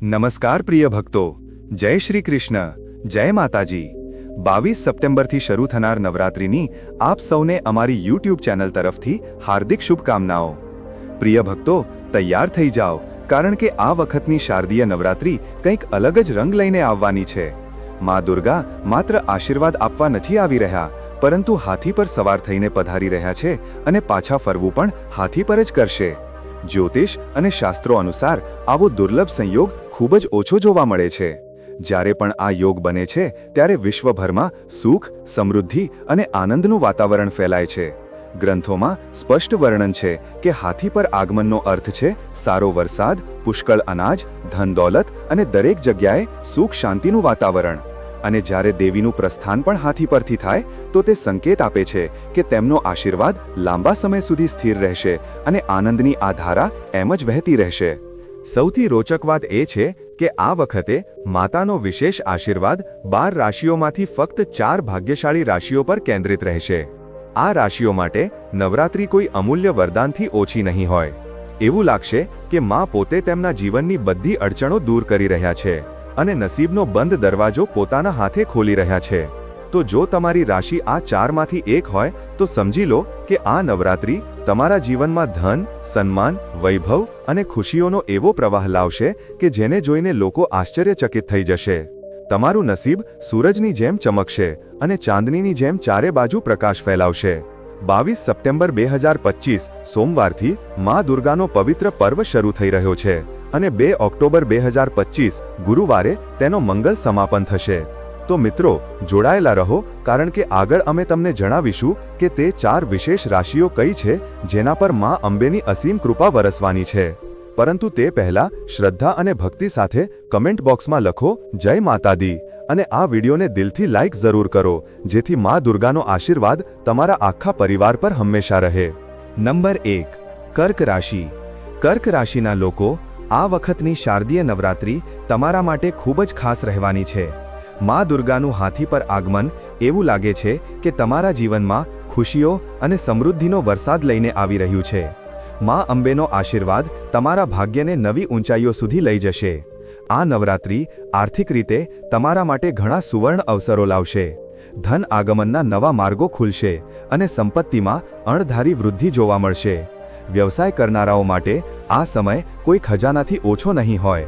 નમસ્કાર પ્રિય ભક્તો, જય શ્રી કૃષ્ણ, જય માતાજી. બાવીસ સપ્ટેમ્બરથી શરૂ થનાર નવરાત્રિની આપ સૌને અમારી યુટ્યુબ ચેનલ તરફથી હાર્દિક શુભકામનાઓ. પ્રિય ભક્તો, તૈયાર થઈ જાઓ, કારણ કે આ વખતની શારદીય નવરાત્રિ કંઈક અલગ જ રંગ લઈને આવવાની છે. મા દુર્ગા માત્ર આશીર્વાદ આપવા નથી આવી રહ્યા, પરંતુ હાથી પર સવાર થઈને પધારી રહ્યા છે અને પાછા ફરવું પણ હાથી પર જ કરશે. જ્યોતિષ અને શાસ્ત્રો અનુસાર આવો દુર્લભ સંયોગ ખૂબ જ ઓછો જોવા મળે છે. જ્યારે પણ આ યોગ બને છે, ત્યારે વિશ્વભરમાં સુખ, સમૃદ્ધિ અને આનંદનું વાતાવરણ ફેલાય છે. ગ્રંથોમાં સ્પષ્ટ વર્ણન છે કે હાથી પર આગમનનો અર્થ છે સારો વરસાદ, પુષ્કળ અનાજ, ધન દોલત અને દરેક જગ્યાએ સુખ શાંતિનું વાતાવરણ. અને જ્યારે દેવીનું પ્રસ્થાન પણ હાથી પરથી થાય, તો તે સંકેત આપે છે કે તેમનો આશીર્વાદ લાંબા સમય સુધી સ્થિર રહેશે અને આનંદની આ ધારા એમ જ વહેતી રહેશે. સૌથી રોચક વાત એ છે કે આ વખતે માતાનો વિશેષ આશીર્વાદ બાર રાશિઓમાંથી ફક્ત ચાર ભાગ્યશાળી રાશિઓ પર કેન્દ્રિત રહેશે. આ રાશિઓ માટે નવરાત્રિ કોઈ અમૂલ્ય વરદાનથી ઓછી નહીં હોય. એવું લાગશે કે મા પોતે તેમના જીવનની બધી અડચણો દૂર કરી રહ્યા છે. અને નસીબનો બંધ દરવાજો પોતાના હાથે ખોલી રહ્યા છે. તો જો તમારી રાશિ આ ચારમાંથી એક હોય, તો સમજી લો કે આ નવરાત્રિ તમારા જીવનમાં ધન, સન્માન, વૈભવ અને ખુશીઓનો એવો પ્રવાહ લાવશે કે જેને જોઈને લોકો આશ્ચર્યચકિત થઈ જશે. તમારું નસીબ સૂરજની જેમ ચમકશે અને ચાંદનીની જેમ ચારે બાજુ પ્રકાશ ફેલાવશે. બાવીસ સપ્ટેમ્બર બે હજાર સોમવારથી મા દુર્ગાનો પવિત્ર પર્વ શરૂ થઈ રહ્યો છે. અને બે ઓક્ટોબર બે હજાર પચીસ ગુરુવારે તેનો મંગલ સમાપન થશે. તો મિત્રો, જોડાયેલા રહો, કારણ કે આગળ અમે તમને જણાવીશું કે તે ચાર વિશેષ રાશિઓ કઈ છે, જેના પર મા અંબેની અસીમ કૃપા વરસવાની છે. પરંતુ તે પહેલા શ્રદ્ધા અને ભક્તિ સાથે કમેન્ટ બોક્સમાં લખો, જય માતાદી. અને આ વિડીયોને દિલથી લાઇક જરૂર કરો, જેથી મા દુર્ગાનો આશીર્વાદ તમારા આખા પરિવાર પર હંમેશા રહે. નંબર એક, કર્ક રાશિ. કર્ક રાશિના લોકો આ વખતની શારદીય નવરાત્રિ તમારા માટે ખૂબ જ ખાસ રહેવાની છે. મા દુર્ગાનું હાથી પર આગમન એવું લાગે છે કે તમારા જીવનમાં ખુશીઓ અને સમૃદ્ધિનો વરસાદ લઈને આવી રહ્યું છે. મા અંબેનો આશીર્વાદ તમારા ભાગ્યને નવી ઊંચાઈઓ સુધી લઈ જશે. આ નવરાત્રિ આર્થિક રીતે તમારા માટે ઘણા સુવર્ણ અવસરો લાવશે. ધન આગમનના નવા માર્ગો ખુલશે અને સંપત્તિમાં અણધારી વૃદ્ધિ જોવા મળશે. વ્યવસાય કરનારાઓ માટે આ સમય કોઈ ખજાનાથી ઓછો નહીં હોય.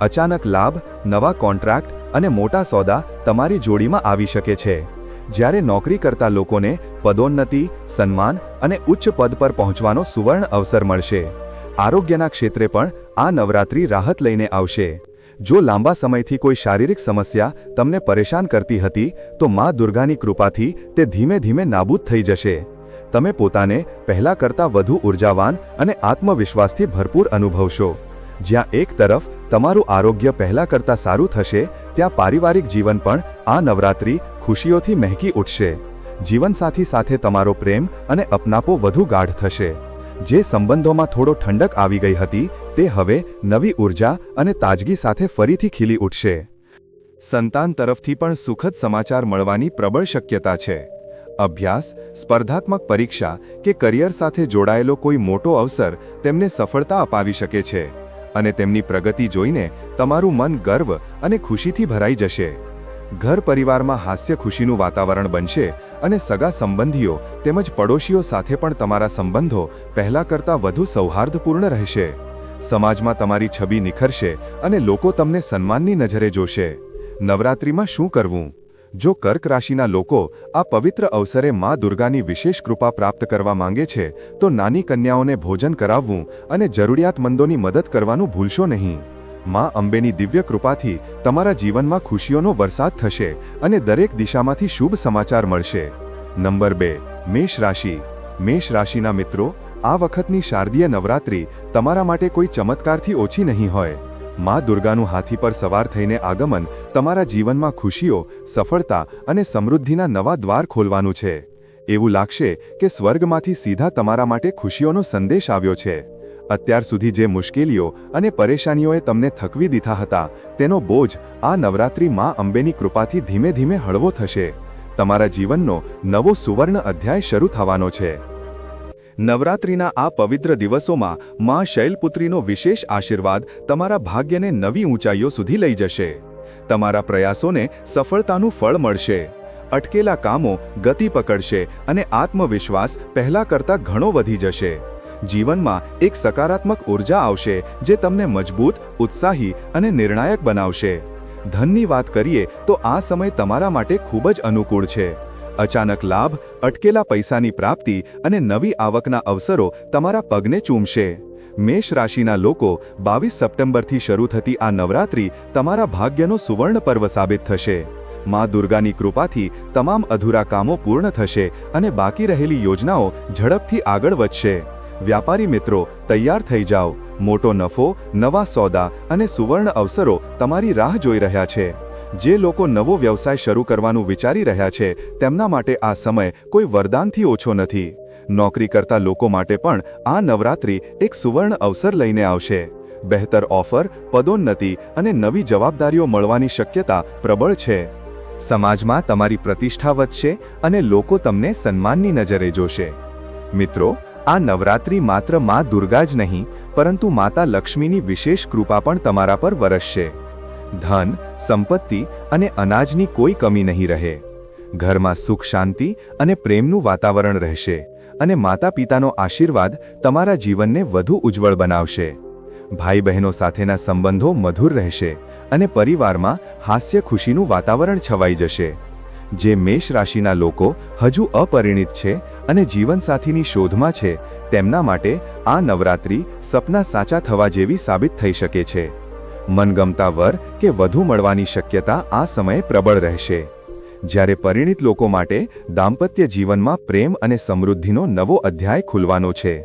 અચાનક લાભ, નવા કોન્ટ્રાક્ટ અને મોટા સોદા તમારી જોડીમાં આવી શકે છે. જ્યારે નોકરી કરતા લોકોને પદોન્નતિ, સન્માન અને ઉચ્ચ પદ પર પહોંચવાનો સુવર્ણ અવસર મળશે. આરોગ્યના ક્ષેત્રે પણ આ નવરાત્રિ રાહત લઈને આવશે. જો લાંબા સમયથી કોઈ શારીરિક સમસ્યા તમને પરેશાન કરતી હતી, તો મા દુર્ગાની કૃપાથી તે ધીમે ધીમે નાબૂદ થઈ જશે. તમે પોતાને પહેલા કરતાં વધુ ઉર્જાવાન અને આત્મવિશ્વાસથી ભરપૂર અનુભવશો. જ્યાં એક તરફ તમારું આરોગ્ય પહેલા કરતાં સારું થશે, ત્યાં પારિવારિક જીવન પણ આ નવરાત્રિ ખુશીઓથી મહેકી ઉઠશે. જીવનસાથી સાથે તમારો પ્રેમ અને અપનાપો વધુ ગાઢ થશે. જે સંબંધોમાં થોડો ઠંડક આવી ગઈ હતી, તે હવે નવી ઊર્જા અને તાજગી સાથે ફરીથી ખીલી ઉઠશે. સંતાન તરફથી પણ સુખદ સમાચાર મળવાની પ્રબળ શક્યતા છે. અભ્યાસ, સ્પર્ધાત્મક પરીક્ષા કે કરિયર સાથે જોડાયેલો કોઈ મોટો અવસર તેમને સફળતા અપાવી શકે છે અને તેમની પ્રગતિ જોઈને તમારું મન ગર્વ અને ખુશીથી ભરાઈ જશે. ઘર પરિવારમાં હાસ્ય ખુશીનું વાતાવરણ બનશે અને સગા સંબંધીઓ તેમજ પડોશીઓ સાથે પણ તમારા સંબંધો પહેલા કરતાં વધુ સૌહાર્દપૂર્ણ રહેશે. સમાજમાં તમારી છબી નિખરશે અને લોકો તમને સન્માનની નજરે જોશે. નવરાત્રિમાં શું કરવું? જો કર્ક રાશિના લોકો આ પવિત્ર અવસરે મા દુર્ગાની વિશેષ કૃપા પ્રાપ્ત કરવા માંગે છે, તો નાની કન્યાઓને ભોજન કરાવવું અને જરૂરિયાતમંદોની મદદ કરવાનું ભૂલશો નહીં. મા અંબેની દિવ્ય કૃપાથી તમારા જીવનમાં ખુશીઓનો વરસાદ થશે અને દરેક દિશામાંથી શુભ સમાચાર મળશે. નંબર બે, મેષ રાશિ. મેષ રાશિના મિત્રો, આ વખતની શારદીય નવરાત્રિ તમારા માટે કોઈ ચમત્કારથી ઓછી નહીં હોય. મા દુર્ગાનું હાથી પર સવાર થઈને આગમન તમારા જીવનમાં ખુશીઓ, સફળતા અને સમૃદ્ધિના નવા દ્વાર ખોલવાનું છે. એવું લાગશે કે સ્વર્ગમાંથી સીધા તમારા માટે ખુશીઓનો સંદેશ આવ્યો છે. અત્યાર સુધી જે મુશ્કેલીઓ અને પરેશાનીઓએ તમને થકવી દીધા હતા, તેનો બોજ આ નવરાત્રિ મા અંબેની કૃપાથી ધીમે ધીમે હળવો થશે. તમારા જીવનનો નવો સુવર્ણ અધ્યાય શરૂ થવાનો છે. નવરાત્રિના આ પવિત્ર દિવસોમાં માં શૈલપુત્રીનો વિશેષ આશીર્વાદ તમારા ભાગ્યને નવી ઊંચાઈઓ સુધી લઈ જશે. તમારા પ્રયાસોને સફળતાનું ફળ મળશે. અટકેલા કામો ગતિ પકડશે અને આત્મવિશ્વાસ પહેલા કરતાં ઘણો વધી જશે. જીવનમાં એક સકારાત્મક ઊર્જા આવશે જે તમને મજબૂત, ઉત્સાહી અને નિર્ણાયક બનાવશે. ધનની વાત કરીએ તો આ સમય તમારા માટે ખૂબ જ અનુકૂળ છે. અચાનક લાભ, અટકેલા પૈસાની પ્રાપ્તિ અને નવી આવકના અવસરો તમારા પગને ચૂમશે. મેષ રાશિના લોકો બાવીસ સપ્ટેમ્બરથી શરૂ થતી આ નવરાત્રિ તમારા ભાગ્યનો સુવર્ણ પર્વ સાબિત થશે. માં દુર્ગાની કૃપાથી તમામ અધૂરા કામો પૂર્ણ થશે અને બાકી રહેલી યોજનાઓ ઝડપથી આગળ વધશે. વ્યાપારી મિત્રો, તૈયાર થઈ જાઓ. મોટો નફો, નવા સોદા અને સુવર્ણ અવસરો તમારી રાહ જોઈ રહ્યા છે. જે લોકો નવો વ્યવસાય શરૂ કરવાનું વિચારી રહ્યા છે, તેમના માટે આ સમય કોઈ વરદાનથી ઓછો નથી. નોકરી કરતા લોકો માટે પણ આ નવરાત્રિ એક સુવર્ણ અવસર લઈને આવશે. બહેતર ઓફર, પદોન્નતિ અને નવી જવાબદારીઓ મળવાની શક્યતા પ્રબળ છે. સમાજમાં તમારી પ્રતિષ્ઠા વધશે અને લોકો તમને સન્માનની નજરે જોશે. મિત્રો, આ નવરાત્રિ માત્ર મા દુર્ગા જ નહીં, પરંતુ માતા લક્ષ્મીની વિશેષ કૃપા પણ તમારા પર વરસશે. ધન, સંપત્તિ અને અનાજની કોઈ કમી નહીં રહે. ઘરમાં સુખ શાંતિ અને પ્રેમનું વાતાવરણ રહેશે અને માતા પિતાનો આશીર્વાદ તમારા જીવનને વધુ ઉજ્જવળ બનાવશે. ભાઈ બહેનો સાથેના સંબંધો મધુર રહેશે અને પરિવારમાં હાસ્ય ખુશીનું વાતાવરણ છવાઈ જશે. જે મેષ રાશિના લોકો હજુ અપરિણિત છે અને જીવનસાથીની શોધમાં છે, તેમના માટે આ નવરાત્રિ સપના સાચા થવા જેવી સાબિત થઈ શકે છે. મનગમતા વર કે વધુ મળવાની શક્યતા આ સમયે પ્રબળ રહેશે. જ્યારે પરિણિત લોકો માટે દાંપત્ય જીવનમાં પ્રેમ અને સમૃદ્ધિનો નવો અધ્યાય ખુલવાનો છે.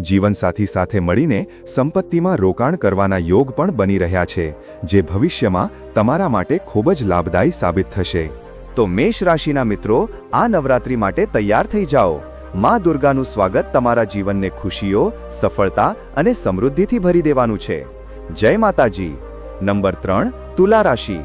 જીવનસાથી સાથે મળીને સંપત્તિમાં રોકાણ કરવાના યોગ પણ બની રહ્યા છે, જે ભવિષ્યમાં તમારા માટે ખૂબ જ લાભદાયી સાબિત થશે. તો મેષ રાશિના મિત્રો, આ નવરાત્રિ માટે તૈયાર થઈ જાઓ. માં દુર્ગાનું સ્વાગત તમારા જીવનને ખુશીઓ, સફળતા અને સમૃદ્ધિથી ભરી દેવાનું છે. જય માતાજી. નંબર ત્રણ, તુલા રાશિ.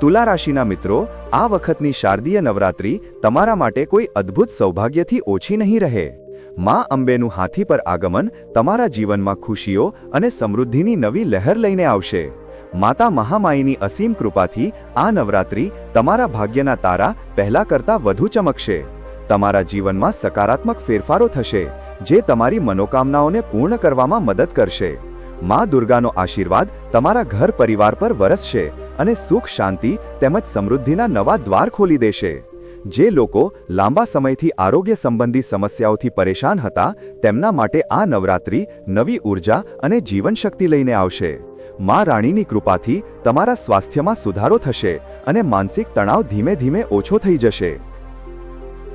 તુલા રાશિના મિત્રો, આ વખતની શારદીય નવરાત્રિ તમારા માટે કોઈ અદ્ભુત સૌભાગ્યથી ઓછી નહીં રહે. માં અંબેનું હાથી પર આગમન તમારા જીવનમાં ખુશીઓ અને સમૃદ્ધિની નવી લહેર લઈને આવશે. માતા મહામાઈની અસીમ કૃપાથી આ નવરાત્રિ તમારા ભાગ્યના તારા પહેલા કરતાં વધુ ચમકશે. તમારા જીવનમાં સકારાત્મક ફેરફારો થશે, જે તમારી મનોકામનાઓને પૂર્ણ કરવામાં મદદ કરશે. માં દુર્ગાનો આશીર્વાદ તમારા ઘર પરિવાર પર વરસશે અને સુખ, શાંતિ તેમજ સમૃદ્ધિના નવા દ્વાર ખોલી દેશે. જે લોકો લાંબા સમયથી આરોગ્ય સંબંધી સમસ્યાઓથી પરેશાન હતા, તેમના માટે આ નવરાત્રિ નવી ઊર્જા અને જીવનશક્તિ લઈને આવશે. માં રાણીની કૃપાથી તમારા સ્વાસ્થ્યમાં સુધારો થશે અને માનસિક તણાવ ધીમે ધીમે ઓછો થઈ જશે.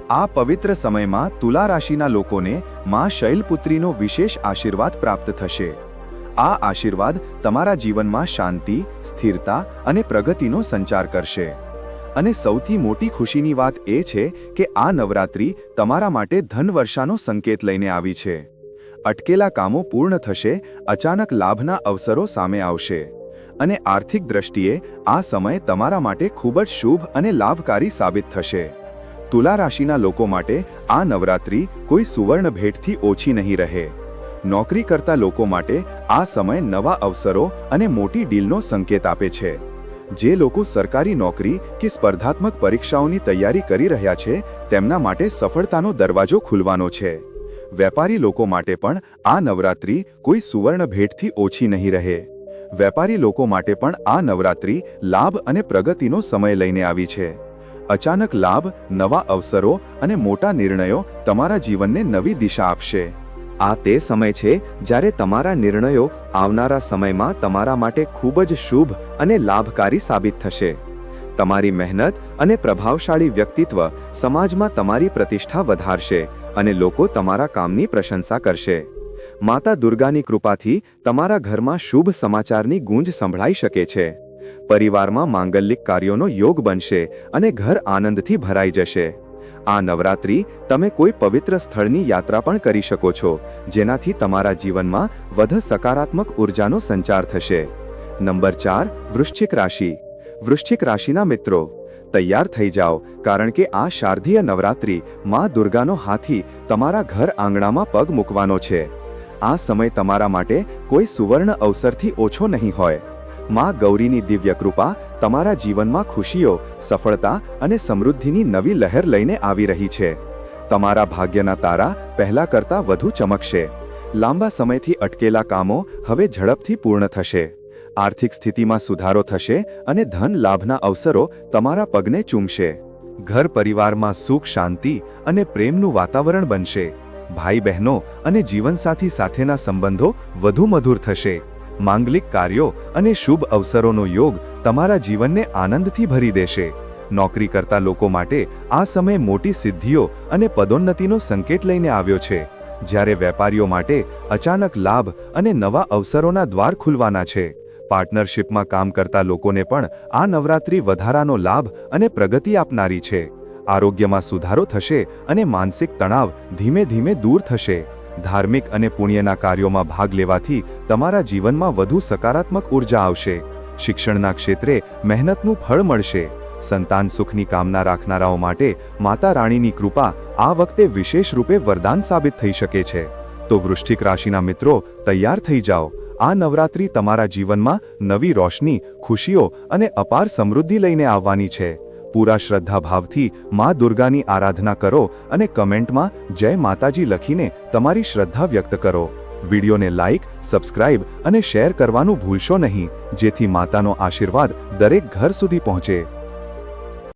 આ પવિત્ર સમયમાં તુલા રાશિના લોકોને માં શૈલપુત્રીનો વિશેષ આશીર્વાદ પ્રાપ્ત થશે. આ આશીર્વાદ તમારા જીવનમાં શાંતિ, સ્થિરતા અને પ્રગતિનો સંચાર કરશે. અને સૌથી મોટી ખુશીની વાત એ છે કે આ નવરાત્રિ તમારા માટે ધનવર્ષાનો સંકેત લઈને આવી છે. અટકેલા કામો પૂર્ણ થશે, અચાનક લાભના અવસરો સામે આવશે. અને આર્થિક દ્રષ્ટિએ આ સમય તમારા માટે ખૂબ જ શુભ અને લાભકારી સાબિત થશે. તુલા રાશિના લોકો માટે આ નવરાત્રિ કોઈ સુવર્ણ ભેટથી ઓછી નહીં રહે. નોકરી કરતા લોકો માટે આ સમય નવા અવસરો અને મોટી ડીલનો સંકેત આપે છે. જે લોકો સરકારી નોકરી કે સ્પર્ધાત્મક પરીક્ષાઓની તૈયારી કરી રહ્યા છે, તેમના માટે સફળતાનો દરવાજો ખુલવાનો છે. વેપારી લોકો માટે પણ આ નવરાત્રિ કોઈ સુવર્ણ ભેટથી ઓછી નહીં રહે. વેપારી લોકો માટે પણ આ નવરાત્રિ લાભ અને પ્રગતિનો સમય લઈને આવી છે. અચાનક લાભ, નવા અવસરો અને મોટા નિર્ણયો તમારા જીવનને નવી દિશા આપશે. આ તે સમય છે જ્યારે તમારા નિર્ણયો આવનારા સમયમાં તમારા માટે ખૂબ જ શુભ અને લાભકારી સાબિત થશે. તમારી મહેનત અને પ્રભાવશાળી વ્યક્તિત્વ સમાજમાં તમારી પ્રતિષ્ઠા વધારશે અને લોકો તમારા કામની પ્રશંસા કરશે. માતા દુર્ગાની કૃપાથી તમારા ઘરમાં શુભ સમાચારની ગુંજ સંભળાઈ શકે છે. પરિવારમાં માંગલિક કાર્યોનો યોગ બનશે અને ઘર આનંદથી ભરાઈ જશે. આ નવરાત્રિ તમે કોઈ પવિત્ર સ્થળની યાત્રા પણ કરી શકો છો, જેનાથી તમારા જીવનમાં વધુ સકારાત્મક ઉર્જાનો સંચાર થશે. નંબર ચાર, વૃશ્ચિક રાશિ. વૃશ્ચિક રાશિના મિત્રો, તૈયાર થઈ જાઓ, કારણ કે આ શારદીય નવરાત્રિ માં દુર્ગાનો હાથી તમારા ઘર આંગણામાં પગ મૂકવાનો છે. આ સમય તમારા માટે કોઈ સુવર્ણ અવસરથી ઓછો નહીં હોય. માં ગૌરીની દિવ્ય કૃપા તમારા જીવનમાં ખુશીઓ, સફળતા અને સમૃદ્ધિની નવી લહેર લઈને આવી રહી છે. તમારા ભાગ્યના તારા પહેલા કરતાં વધુ ચમકશે. લાંબા સમયથી અટકેલા કામો હવે ઝડપથી પૂર્ણ થશે. આર્થિક સ્થિતિમાં સુધારો થશે અને ધન લાભના અવસરો તમારા પગને ચૂમશે. ઘર પરિવારમાં સુખ, શાંતિ અને પ્રેમનું વાતાવરણ બનશે. ભાઈ બહેનો અને જીવનસાથી સાથેના સંબંધો વધુ મધુર થશે. માંગલિક કાર્યો અને શુભ અવસરોનો યોગ તમારા જીવનને આનંદથી ભરી દેશે. નોકરી કરતા લોકો માટે આ સમય મોટી સિદ્ધિઓ અને પદોન્નતિનો સંકેત લઈને આવ્યો છે. જ્યારે વેપારીઓ માટે અચાનક લાભ અને નવા અવસરોના દ્વાર ખુલવાના છે. પાર્ટનરશિપમાં કામ કરતા લોકોને પણ આ નવરાત્રિ વધારાનો લાભ અને પ્રગતિ આપનારી છે. આરોગ્યમાં સુધારો થશે અને માનસિક તણાવ ધીમે ધીમે દૂર થશે. ધાર્મિક અને પુણ્યના કાર્યોમાં ભાગ લેવાથી તમારા જીવનમાં વધુ સકારાત્મક ઊર્જા આવશે. શિક્ષણના ક્ષેત્રે મહેનતનું ફળ મળશે. સંતાન સુખની કામના રાખનારાઓ માટે માતા રાણીની કૃપા આ વખતે વિશેષ રૂપે વરદાન સાબિત થઈ શકે છે. તો વૃશ્ચિક રાશિના મિત્રો, તૈયાર થઈ જાઓ. આ નવરાત્રિ તમારા જીવનમાં નવી રોશની, ખુશીઓ અને અપાર સમૃદ્ધિ લઈને આવવાની છે. પૂરા શ્રદ્ધાભાવથી મા દુર્ગાની આરાધના કરો અને કમેન્ટમાં જય માતાજી લખીને તમારી શ્રદ્ધા વ્યક્ત કરો. વિડીયોને લાઇક સબસ્ક્રાઇબ અને શેર કરવાનું ભૂલશો નહીં, જેથી માતાનો આશીર્વાદ દરેક ઘર સુધી પહોંચે.